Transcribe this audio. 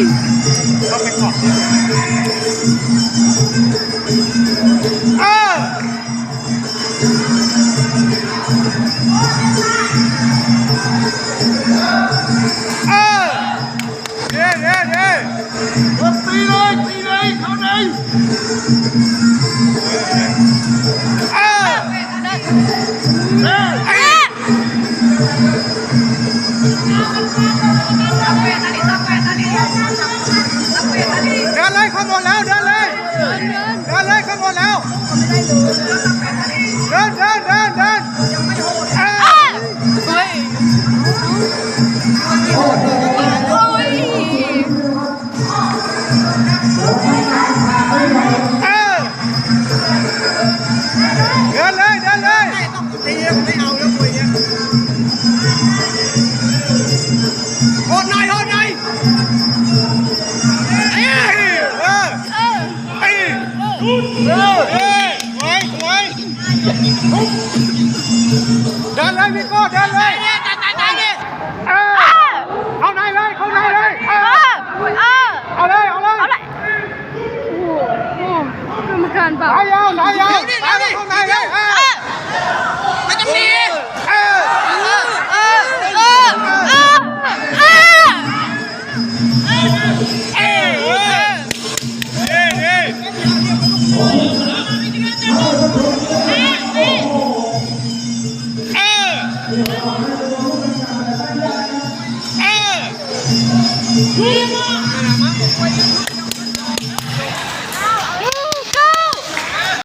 ก่อนเออเออเด้เด้เด้ ตีเลยตีเลยเขาไหน เออ เฮ้ย ไอ้เ นเลยข้างบนแล้วเดินเลยเดินเลยข้างบนแล้วเดินเดินเดินเดินเออเฮ้ยโอ้ยเออเดินเลยเดินเลยตีไม่เอาแล้วคุยเนี่ยโหดหน่อยโหดหน่อย เออเออสวยสวยเดินเลยพี่โก้เดินเลยตายตายตายดิเออเข้าในเลยเข้าในเลยเอเอออเออเอาเลยเอาเลยเอาเลยโอ้โหกรรมการเปล่า สายยาวสายยาวสายเข้าในเลยเออไม่ต้องหนี 에!